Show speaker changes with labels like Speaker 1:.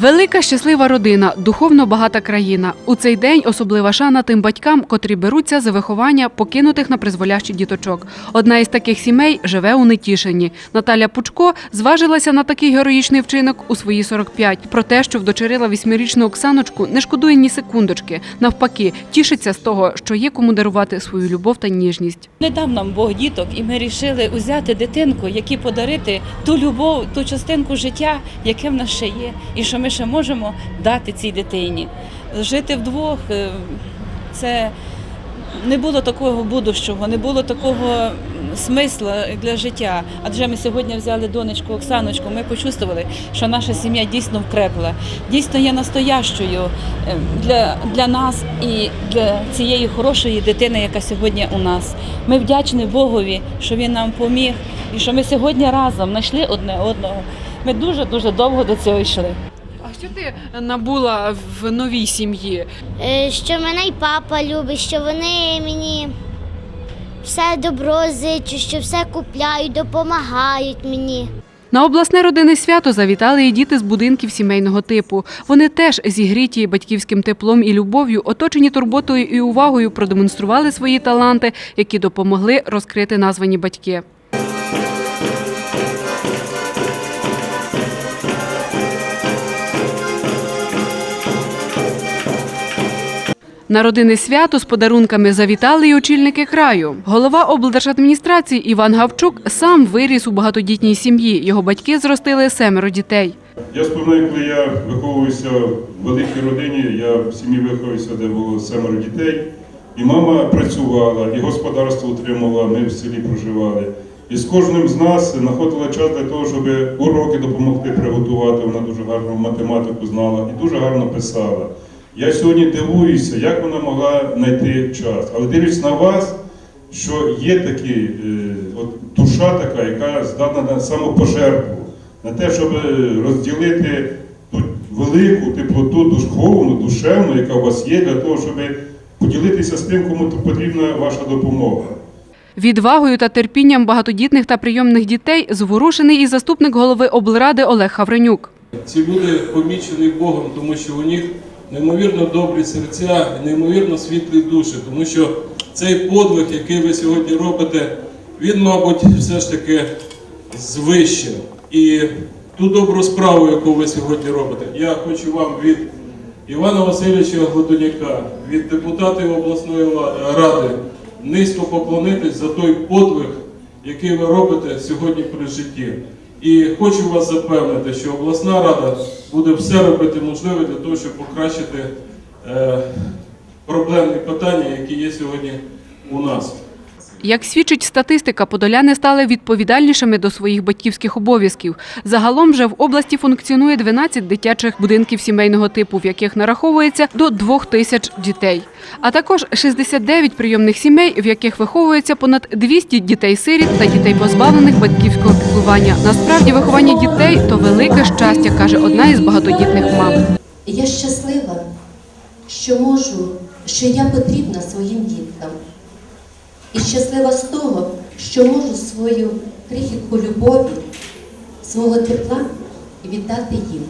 Speaker 1: Велика щаслива родина, духовно багата країна. У цей день особлива шана тим батькам, котрі беруться за виховання покинутих на призволящі діточок. Одна із таких сімей живе у Нетішині. Наталя Пучко зважилася на такий героїчний вчинок у свої 45. Про те, що вдочерила вісьмирічну Оксаночку, не шкодує ні секундочки. Навпаки, тішиться з того, що є кому дарувати свою любов та ніжність.
Speaker 2: Не дав нам Бог діток, і ми вирішили взяти дитинку, які подарити ту любов, ту частинку життя, яке в нас ще є, і що ми ще можемо дати цій дитині. Жити вдвох е, це не було такого будущого, не було такого смисла для життя. Адже ми сьогодні взяли донечку Оксаночку, ми почувствували, що наша сім'я дійсно вкрепла, дійсно є настоящою е, для, для нас і для цієї хорошої дитини, яка сьогодні у нас. Ми вдячні Богові, що він нам поміг і що ми сьогодні разом знайшли одне одного. Ми дуже дуже довго до цього йшли.
Speaker 1: Що ти набула в новій сім'ї?
Speaker 3: Е, що мене й папа любить, що вони мені все добро зичуть, що все купляють, допомагають мені.
Speaker 1: На обласне родинне свято завітали і діти з будинків сімейного типу. Вони теж зігріті батьківським теплом і любов'ю, оточені турботою і увагою, продемонстрували свої таланти, які допомогли розкрити названі батьки. На родинне свято з подарунками завітали й очільники краю. Голова облдержадміністрації Іван Гавчук сам виріс у багатодітній сім'ї. Його батьки зростили семеро дітей.
Speaker 4: Я споминаю, коли я виховувався в великій родині, я в сім'ї виховувався, де було семеро дітей. І мама працювала, і господарство утримувала, ми в селі проживали. І з кожним з нас знаходила час для того, щоб уроки допомогти приготувати. Вона дуже гарно математику знала і дуже гарно писала. Я сьогодні дивуюся, як вона могла знайти час. Але дивлюсь на вас, що є такі, е, от душа така, яка здатна на самопожертву, на те, щоб розділити ту велику теплоту духовну, душевну, яка у вас є, для того, щоб поділитися з тим, кому потрібна ваша допомога.
Speaker 1: Відвагою та терпінням багатодітних та прийомних дітей зворушений і заступник голови облради Олег Хавренюк.
Speaker 5: Ці люди помічені Богом, тому що у них неймовірно добрі серця, і неймовірно світлі душі, тому що цей подвиг, який ви сьогодні робите, він, мабуть, все ж таки звище. І ту добру справу, яку ви сьогодні робите, я хочу вам від Івана Васильовича Гладуняка, від депутатів обласної ради низько поклонитись за той подвиг, який ви робите сьогодні при житті. І хочу вас запевнити, що обласна рада буде все робити можливе для того, щоб покращити е, проблемні питання, які є сьогодні у нас.
Speaker 1: Як свідчить статистика, подоляни стали відповідальнішими до своїх батьківських обов'язків. Загалом же в області функціонує 12 дитячих будинків сімейного типу, в яких нараховується до 2 тисяч дітей. А також 69 прийомних сімей, в яких виховується понад 200 дітей-сиріт та дітей, позбавлених батьківського піклування. Насправді виховання дітей то велике щастя, каже одна із багатодітних мам.
Speaker 6: Я щаслива, що можу, що я потрібна своїм діткам. І щаслива з того, що можу свою крихітку любові, свого тепла віддати їм.